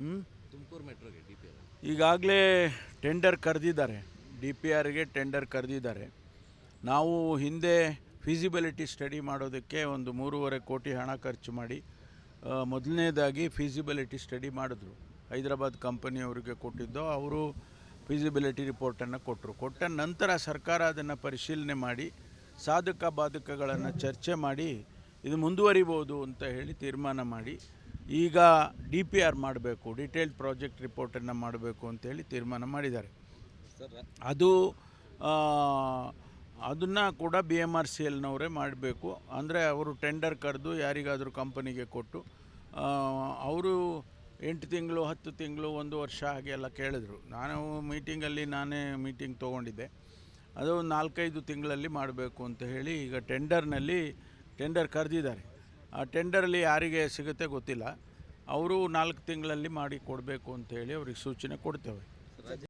ಹ್ಞೂ ತುಮಕೂರು ಮೆಟ್ರೋಗೆ D P R ಈಗಾಗಲೇ ಟೆಂಡರ್ ಕರೆದಿದ್ದಾರೆ. ಡಿ ಪಿ ಆರ್ಗೆ ಟೆಂಡರ್ ಕರೆದಿದ್ದಾರೆ. ನಾವು ಹಿಂದೆ ಫೀಸಿಬಿಲಿಟಿ ಸ್ಟಡಿ ಮಾಡೋದಕ್ಕೆ ಒಂದು ಮೂರುವರೆ ಕೋಟಿ ಹಣ ಖರ್ಚು ಮಾಡಿ ಮೊದಲನೇದಾಗಿ ಫೀಸಿಬಿಲಿಟಿ ಸ್ಟಡಿ ಮಾಡಿದ್ರು. ಹೈದರಾಬಾದ್ ಕಂಪನಿಯವರಿಗೆ ಕೊಟ್ಟಿದ್ದು, ಅವರು ಫೀಸಿಬಿಲಿಟಿ ರಿಪೋರ್ಟನ್ನು ಕೊಟ್ಟರು ಕೊಟ್ಟ ನಂತರ ಸರ್ಕಾರ ಅದನ್ನು ಪರಿಶೀಲನೆ ಮಾಡಿ, ಸಾಧಕ ಬಾಧಕಗಳನ್ನು ಚರ್ಚೆ ಮಾಡಿ, ಇದು ಮುಂದುವರಿಬೋದು ಅಂತ ಹೇಳಿ ತೀರ್ಮಾನ ಮಾಡಿ ಈಗ ಡಿ ಪಿ ಆರ್ ಮಾಡಬೇಕು ಡಿಟೇಲ್ಡ್ ಪ್ರಾಜೆಕ್ಟ್ ರಿಪೋರ್ಟನ್ನು ಮಾಡಬೇಕು ಅಂತೇಳಿ ತೀರ್ಮಾನ ಮಾಡಿದ್ದಾರೆ. ಅದು ಅದನ್ನು ಕೂಡ ಬಿ ಎಂ ಆರ್ ಸಿ ಎಲ್ನವರೇ ಮಾಡಬೇಕು. ಅಂದರೆ ಅವರು ಟೆಂಡರ್ ಕರೆದು ಯಾರಿಗಾದರೂ ಕಂಪನಿಗೆ ಕೊಟ್ಟು ಅವರು ಎಂಟು ತಿಂಗಳು ಹತ್ತು ತಿಂಗಳು ಒಂದು ವರ್ಷ ಹಾಗೆ ಎಲ್ಲ ಕೇಳಿದ್ರು. ನಾನು ಮೀಟಿಂಗಲ್ಲಿ ನಾನೇ ಮೀಟಿಂಗ್ ತೊಗೊಂಡಿದ್ದೆ. ಅದು ನಾಲ್ಕೈದು ತಿಂಗಳಲ್ಲಿ ಮಾಡಬೇಕು ಅಂತ ಹೇಳಿ ಈಗ ಟೆಂಡರ್ನಲ್ಲಿ ಟೆಂಡರ್ ಕರೆದಿದ್ದಾರೆ. ಟೆಂಡರಲ್ಲಿ ಯಾರಿಗೆ ಸಿಗುತ್ತೆ ಗೊತ್ತಿಲ್ಲ. ಅವರು ನಾಲ್ಕು ತಿಂಗಳಲ್ಲಿ ಮಾಡಿ ಕೊಡಬೇಕು ಅಂತ ಹೇಳಿ ಅವ್ರಿಗೆ ಸೂಚನೆ ಕೊಡ್ತೇವೆ.